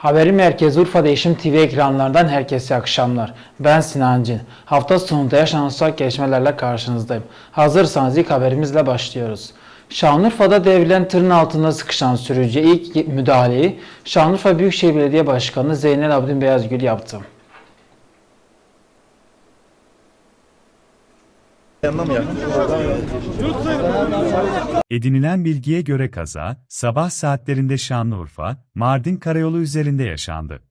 Haberi merkezi Urfa Değişim TV ekranlarından herkese akşamlar. Ben Sinan Cin. Hafta sonunda yaşanacak gelişmelerle karşınızdayım. Hazırsanız ilk haberimizle başlıyoruz. Şanlıurfa'da devrilen tırın altında sıkışan sürücüye ilk müdahaleyi Şanlıurfa Büyükşehir Belediye Başkanı Zeynel Abidin Beyazgül yaptı. Yanına mı? Edinilen bilgiye göre kaza, sabah saatlerinde Şanlıurfa, Mardin Karayolu üzerinde yaşandı.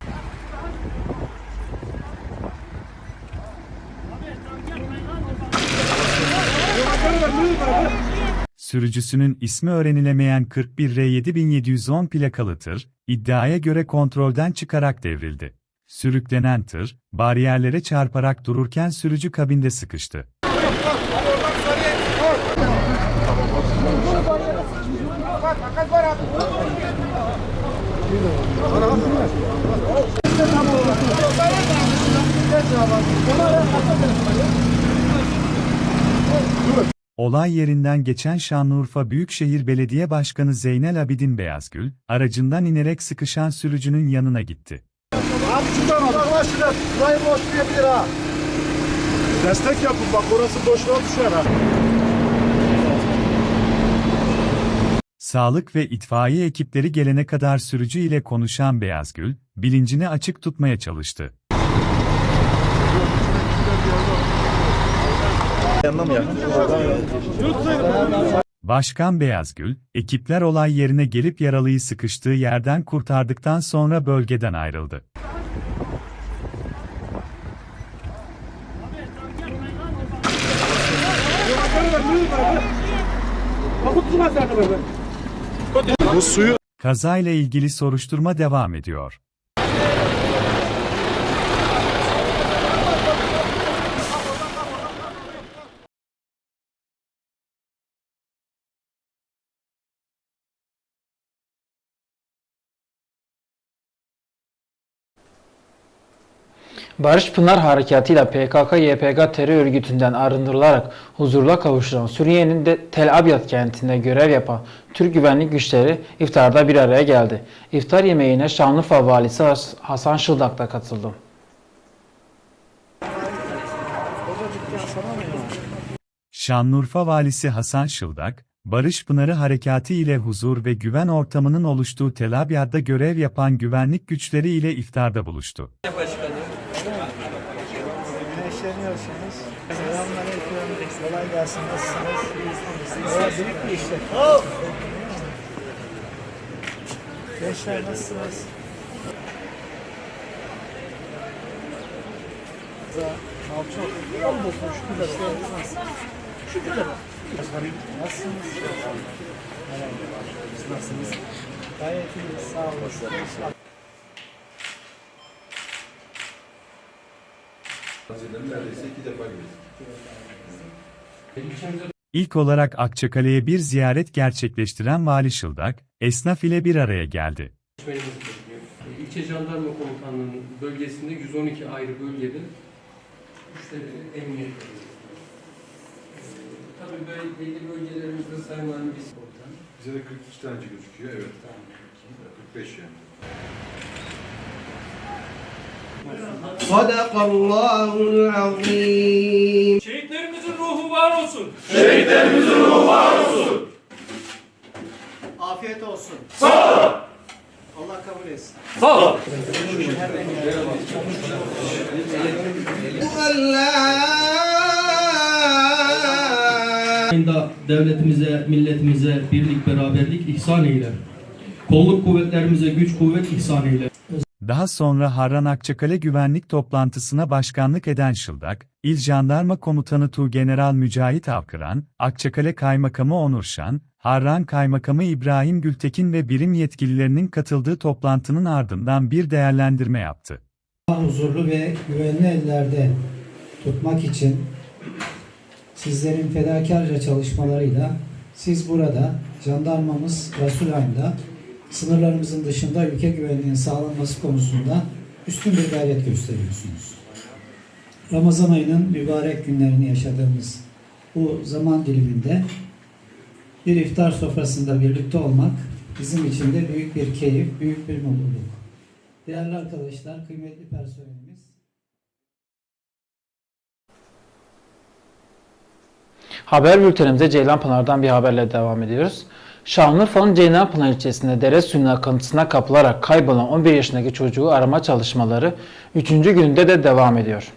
Sürücüsünün ismi öğrenilemeyen 41R7710 plakalı tır, iddiaya göre kontrolden çıkarak devrildi. Sürüklenen tır, bariyerlere çarparak dururken sürücü kabinde sıkıştı. Olay yerinden geçen Şanlıurfa Büyükşehir Belediye Başkanı Zeynel Abidin Beyazgül, aracından inerek sıkışan sürücünün yanına gitti. Abi şuradan. Arkadaşlar burayı boşlayabilir ha. Destek yapın bak orası boşluğa düşer ha. Sağlık ve itfaiye ekipleri gelene kadar sürücü ile konuşan Beyazgül, bilincini açık tutmaya çalıştı. Başkan Beyazgül, ekipler olay yerine gelip yaralıyı sıkıştığı yerden kurtardıktan sonra bölgeden ayrıldı. Bu suyu Kazayla ilgili soruşturma devam ediyor. Barış Pınar Harekatı ile PKK-YPG terör örgütünden arındırılarak huzurla kavuşturan Suriye'nin de Tel Abyad kentinde görev yapan Türk güvenlik güçleri iftarda bir araya geldi. İftar yemeğine Şanlıurfa Valisi Has- Hasan Şıldak da katıldı. Şanlıurfa Valisi Hasan Şıldak, Barış Pınarı Harekatı ile huzur ve güven ortamının oluştuğu Tel Abyad'da görev yapan güvenlik güçleri ile iftarda buluştu. Güneşleniyorsunuz. Nasılsınız? Evet, büyük bir işler. Gençler nasılsınız? Za, Nalçok. Hamdolsun şükürler. Nasıl? Şükürler. Nasılsınız? Biz nasılsınız? Gayet iyiyiz. Sağ olun. İlk olarak Akçakale'ye bir ziyaret gerçekleştiren Vali Şıldak, esnaf ile bir araya geldi. İlçe Jandarma Komutanlığı'nın bölgesinde 112 ayrı bölgede müşterileri emniyet. Ee, Tabii böyle belli bölgelerimizde Sayın Valim biz komutan. Bize de 42 tane gözüküyor evet. 45 yani. Sadakallahul azim. Şehitlerimizin ruhu var olsun. Şehitlerimizin ruhu var olsun. Afiyet olsun. Sağ olun. Allah kabul etsin. Sağ olun. devletimize, milletimize birlik, beraberlik ihsan eyle. Kolluk kuvvetlerimize güç, kuvvet ihsan eyle. Daha sonra Harran Akçakale güvenlik toplantısına başkanlık eden Şıldak, İl Jandarma Komutanı Tuğgeneral Mücahit Avkıran, Akçakale Kaymakamı Onur Şan, Harran Kaymakamı İbrahim Gültekin ve birim yetkililerinin katıldığı toplantının ardından bir değerlendirme yaptı. huzurlu ve güvenli ellerde tutmak için sizlerin fedakarca çalışmalarıyla siz burada jandarmamız Rasulayn'da sınırlarımızın dışında ülke güvenliğinin sağlanması konusunda üstün bir gayret gösteriyorsunuz. Ramazan ayının mübarek günlerini yaşadığımız bu zaman diliminde bir iftar sofrasında birlikte olmak bizim için de büyük bir keyif, büyük bir mutluluk. Değerli arkadaşlar, kıymetli personelimiz, Haber bültenimize Ceylanpınar'dan bir haberle devam ediyoruz. Şanlıurfa'nın Ceylanpınar ilçesinde dere suyunun akıntısına kapılarak kaybolan 11 yaşındaki çocuğu arama çalışmaları 3. gününde de devam ediyor.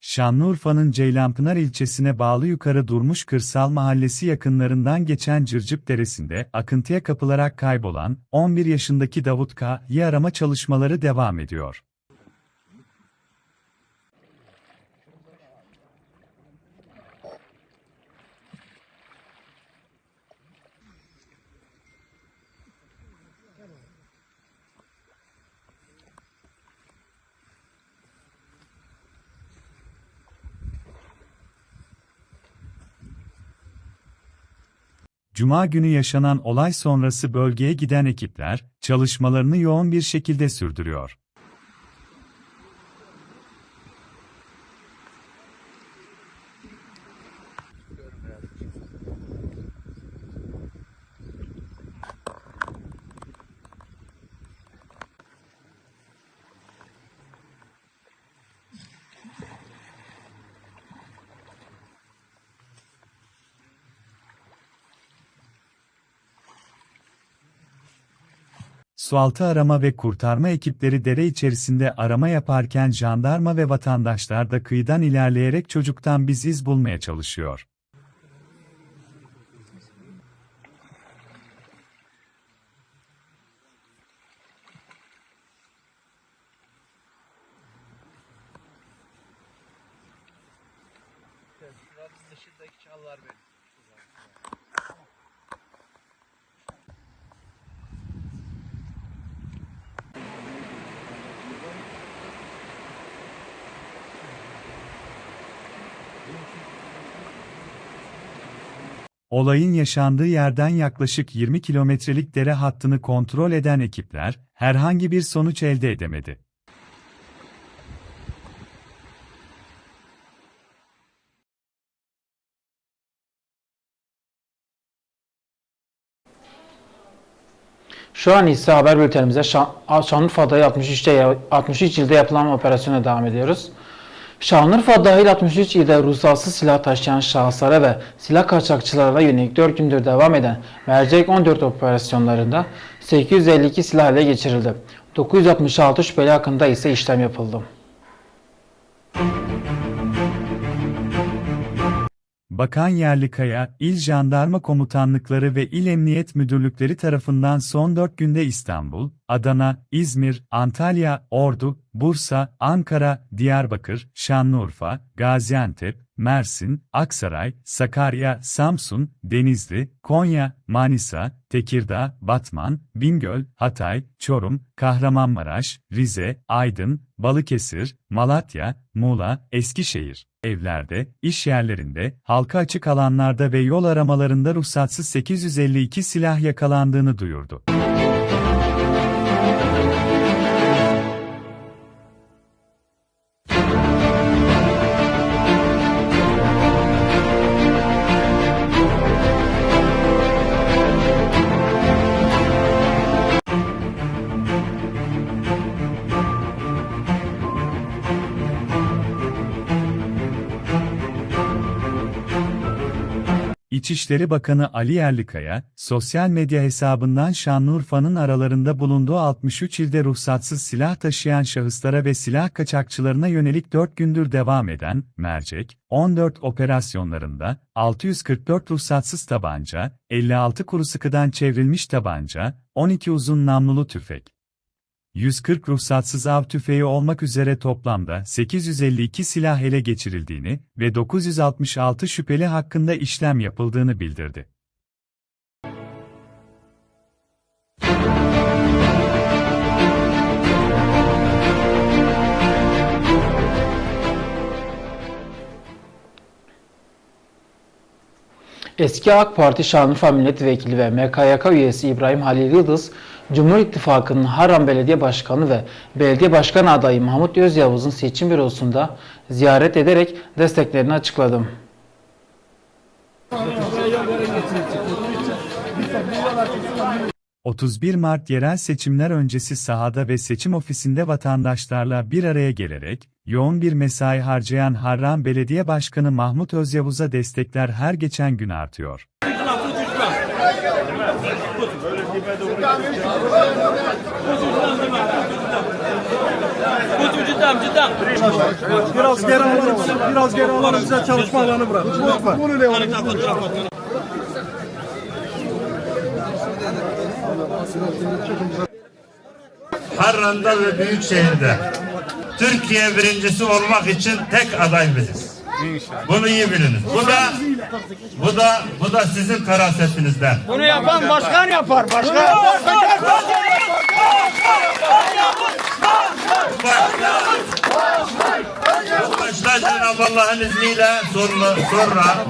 Şanlıurfa'nın Ceylanpınar ilçesine bağlı Yukarı Durmuş Kırsal Mahallesi yakınlarından geçen Cırcık Deresi'nde akıntıya kapılarak kaybolan 11 yaşındaki Davut K.'yi arama çalışmaları devam ediyor. Cuma günü yaşanan olay sonrası bölgeye giden ekipler, çalışmalarını yoğun bir şekilde sürdürüyor. Sualtı arama ve kurtarma ekipleri dere içerisinde arama yaparken jandarma ve vatandaşlar da kıyıdan ilerleyerek çocuktan biz iz bulmaya çalışıyor. Olayın yaşandığı yerden yaklaşık 20 kilometrelik dere hattını kontrol eden ekipler, herhangi bir sonuç elde edemedi. Şu an ise haber bültenimize Şan, Şanlıurfa'da 63'te 63 ilde yapılan operasyona devam ediyoruz. Şanlıurfa dahil 63 ilde ruhsatsız silah taşıyan şahıslara ve silah kaçakçılarına yönelik 4 gündür devam eden Mercek 14 operasyonlarında 852 silah ele geçirildi. 966 şüpheli hakkında ise işlem yapıldı. Bakan Yerlikaya, İl Jandarma Komutanlıkları ve İl Emniyet Müdürlükleri tarafından son 4 günde İstanbul, Adana, İzmir, Antalya, Ordu, Bursa, Ankara, Diyarbakır, Şanlıurfa, Gaziantep, Mersin, Aksaray, Sakarya, Samsun, Denizli, Konya, Manisa, Tekirdağ, Batman, Bingöl, Hatay, Çorum, Kahramanmaraş, Rize, Aydın, Balıkesir, Malatya, Muğla, Eskişehir, evlerde, iş yerlerinde, halka açık alanlarda ve yol aramalarında ruhsatsız 852 silah yakalandığını duyurdu. İçişleri Bakanı Ali Yerlikaya, sosyal medya hesabından Şanlıurfa'nın aralarında bulunduğu 63 ilde ruhsatsız silah taşıyan şahıslara ve silah kaçakçılarına yönelik 4 gündür devam eden Mercek 14 operasyonlarında 644 ruhsatsız tabanca, 56 kuru sıkıdan çevrilmiş tabanca, 12 uzun namlulu tüfek, 140 ruhsatsız av tüfeği olmak üzere toplamda 852 silah ele geçirildiğini ve 966 şüpheli hakkında işlem yapıldığını bildirdi. Eski AK Parti Şanlıurfa Milletvekili ve MKYK üyesi İbrahim Halil Yıldız, Cumhur İttifakı'nın Harran Belediye Başkanı ve Belediye Başkan adayı Mahmut Özyavuz'un seçim bürosunda ziyaret ederek desteklerini açıkladı. Lütfen, 31 Mart yerel seçimler öncesi sahada ve seçim ofisinde vatandaşlarla bir araya gelerek, yoğun bir mesai harcayan Harran Belediye Başkanı Mahmut Özyavuz'a destekler her geçen gün artıyor. Biraz geri mısın? Biraz geri alır bize çalışma alanı bırak. Lütfen. Bunu ne var? Harran'da ve Büyükşehir'de Türkiye birincisi olmak için tek aday biziz. Bunu iyi biliniz. Bu da bu da bu da sizin ferasetinizden. Bunu yapan başkan yapar. Başkan. Bu Allah'ın izniyle sonra, sonra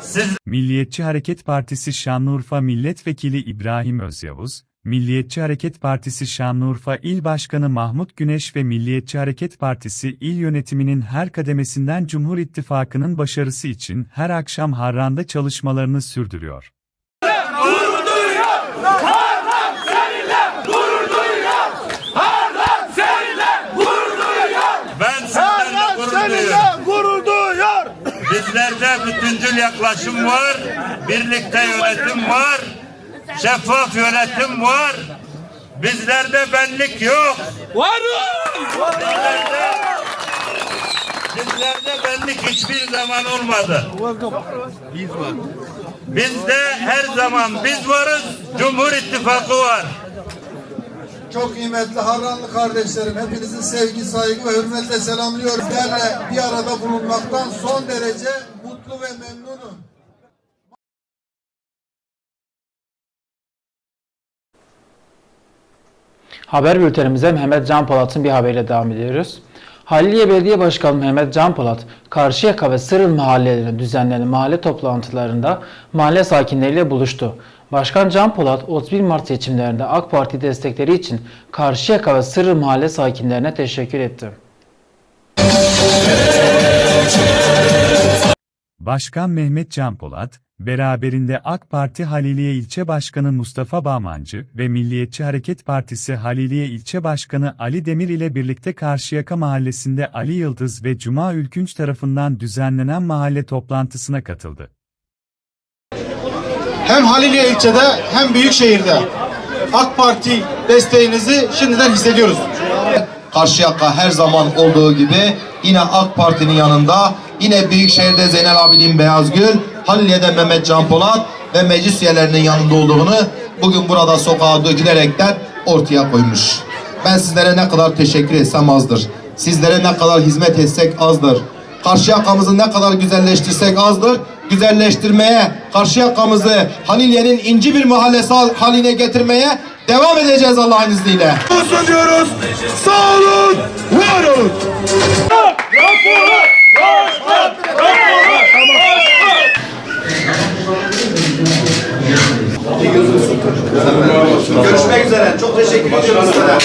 siz Milliyetçi Hareket Partisi Şanlıurfa Milletvekili İbrahim Özyavuz, Milliyetçi Hareket Partisi Şanlıurfa İl Başkanı Mahmut Güneş ve Milliyetçi Hareket Partisi il yönetiminin her kademesinden Cumhur İttifakı'nın başarısı için her akşam Harran'da çalışmalarını sürdürüyor. Bütüncül yaklaşım var, birlikte yönetim var, şeffaf yönetim var. Bizlerde benlik yok. Bizlerde, bizlerde benlik hiçbir zaman olmadı. Bizde her zaman biz varız, Cumhur İttifakı var. Çok kıymetli Harranlı kardeşlerim, hepinizin sevgi, saygı ve hürmetle selamlıyorum. Sizlerle bir arada bulunmaktan son derece mutlu ve memnunum. Haber bültenimize Mehmet Can Polat'ın bir haberiyle devam ediyoruz. Haliliye Belediye Başkanı Mehmet Can Polat, Karşıyaka ve Sırıl mahallelerinde düzenlenen mahalle toplantılarında mahalle sakinleriyle buluştu. Başkan Can Polat, 31 Mart seçimlerinde AK Parti destekleri için Karşıyaka ve Sırıl mahalle sakinlerine teşekkür etti. Başkan Mehmet Can Polat, beraberinde AK Parti Haliliye İlçe Başkanı Mustafa Bağmancı ve Milliyetçi Hareket Partisi Haliliye İlçe Başkanı Ali Demir ile birlikte Karşıyaka Mahallesi'nde Ali Yıldız ve Cuma Ülkünç tarafından düzenlenen mahalle toplantısına katıldı. Hem Haliliye ilçede hem Büyükşehir'de AK Parti desteğinizi şimdiden hissediyoruz. Karşıyaka her zaman olduğu gibi yine AK Parti'nin yanında, yine Büyükşehir'de Zeynel Abidin Beyazgül, Halliye'de Mehmet Can Polat ve meclis üyelerinin yanında olduğunu bugün burada sokağa dökülerekten ortaya koymuş. Ben sizlere ne kadar teşekkür etsem azdır. Sizlere ne kadar hizmet etsek azdır. Karşıyakamızı ne kadar güzelleştirsek azdır. Güzelleştirmeye, Karşıyaka'mızı Haliliye'nin inci bir mahallesi haline getirmeye devam edeceğiz Allah'ın izniyle. Olsun diyoruz. Sağ olun. Var olun. Görüşmek üzere. Çok teşekkür ediyorum sizlere.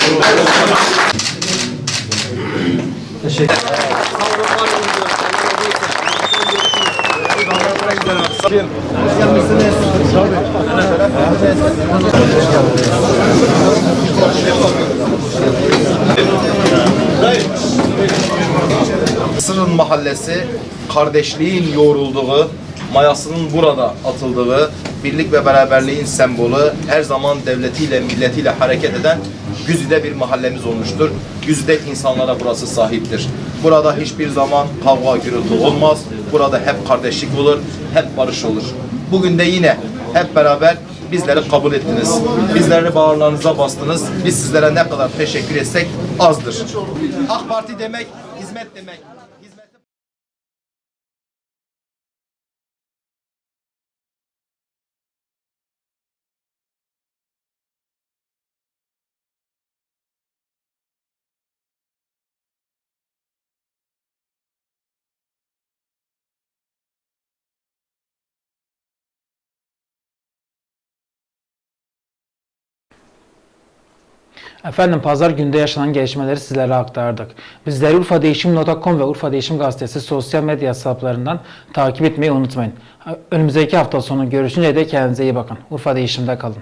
Sırın mahallesi kardeşliğin yoğrulduğu, mayasının burada atıldığı, birlik ve beraberliğin sembolü, her zaman devletiyle, milletiyle hareket eden Güzide bir mahallemiz olmuştur. Güzide insanlara burası sahiptir. Burada hiçbir zaman kavga gürültü olmaz. Burada hep kardeşlik olur, hep barış olur. Bugün de yine hep beraber bizleri kabul ettiniz. Bizleri bağırlarınıza bastınız. Biz sizlere ne kadar teşekkür etsek azdır. AK Parti demek, hizmet demek. Efendim pazar günde yaşanan gelişmeleri sizlere aktardık. Bizleri urfadeşim.com ve Urfa Değişim Gazetesi sosyal medya hesaplarından takip etmeyi unutmayın. Önümüzdeki hafta sonu görüşünce de kendinize iyi bakın. Urfa Değişim'de kalın.